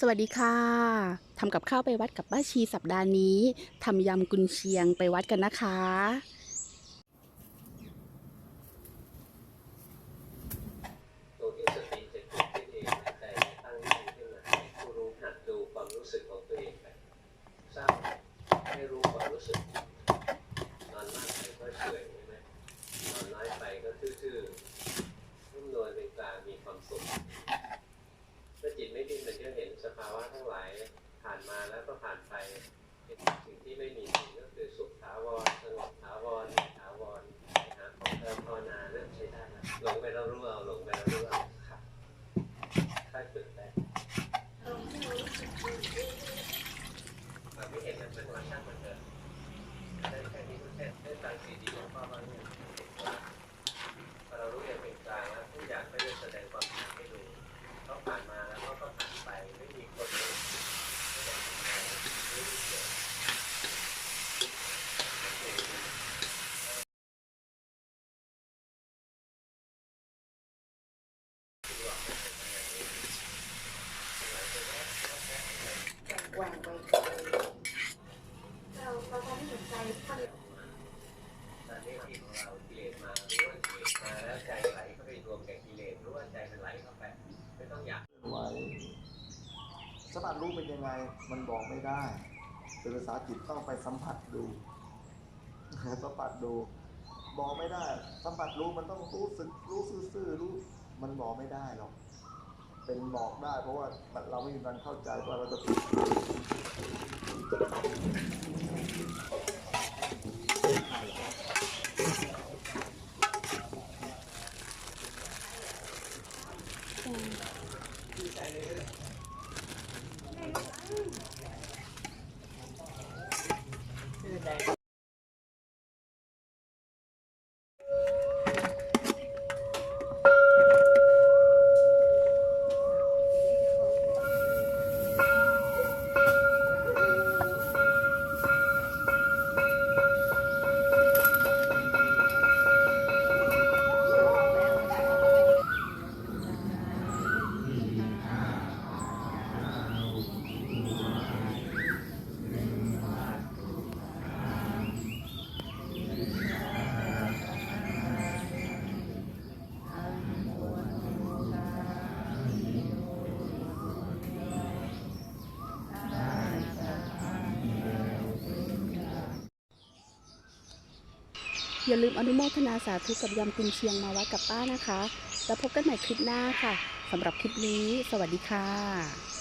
สวัสดีค่ะ ทำกับข้าวไปวัดกับป้าชีสัปดาห์นี้ ทำยำกุนเชียงไปวัดกันนะคะ ตรงที่สติจะเกิดขึ้นเองนะใจตั้งมั่นขึ้นมาให้ผู้รู้หัดดูความรู้สึกของตัวเองไปทราบให้รู้ความรู้สึกนอนมากไปก็เฉยใช่ไหมนอนน้อยไปก็ทื่อๆนุ่มนวลเป็นกลางมีความสุขถ้าจิตไม่ดิ้นมันจะเห็นสภาวะทั้งหลายผ่านมาแล้วก็ผ่านไปเป็นสิ่งที่ไม่มีสิ่งก็คือสุขถาวรสงบถาวรถาวรหาของเติมภาวนาเริ่มใช้ได้แล้วหลงไปแล้วรู้เอาหลงไปแล้วรู้เอาครับค่อยฝึกได้มันไม่เห็นมันเป็นวันช่างมันเถอะได้แค่นี้ก็แค่ได้ตังสีดีของพ่อมาเนี่ยพอเรารู้อย่างเป็นกลางแล้วทุกอย่างก็จะแสดงความจริงให้ดูเขาผ่านมาแล้วเขาก็ผ่านไปไม่มีคนเลยไม่ได้ทำอะไรไม่มีเกี่ยว วางไว้เราเราทำให้สนใจคนตอนนี้ที่ของเรากิเลสมารู้ว่ากิเลสมาแล้วใจไหลเข้าไปรวมกับกิเลสรู้ว่าใจมันไหลเข้าไปไม่ต้องอยากไว้สัมผัสรู้เป็นยังไงมันบอกไม่ได้เป็นภาษาจิตต้องไปสัมผัสดูสัมผัสดูบอกไม่ได้ สัมผัสรู้มันต้องรู้สึกรู้ซื่อๆรู้ มันบอกไม่ได้หรอก เป็นบอกได้ เพราะว่าเราไม่มีการเข้าใจว่าเราจะฝึก อย่าลืมอนุโมทนาสาธุกับยำกุนเชียงมาวัดกับป้านะคะ แล้วพบกันใหม่คลิปหน้าค่ะสำหรับคลิปนี้ สวัสดีค่ะ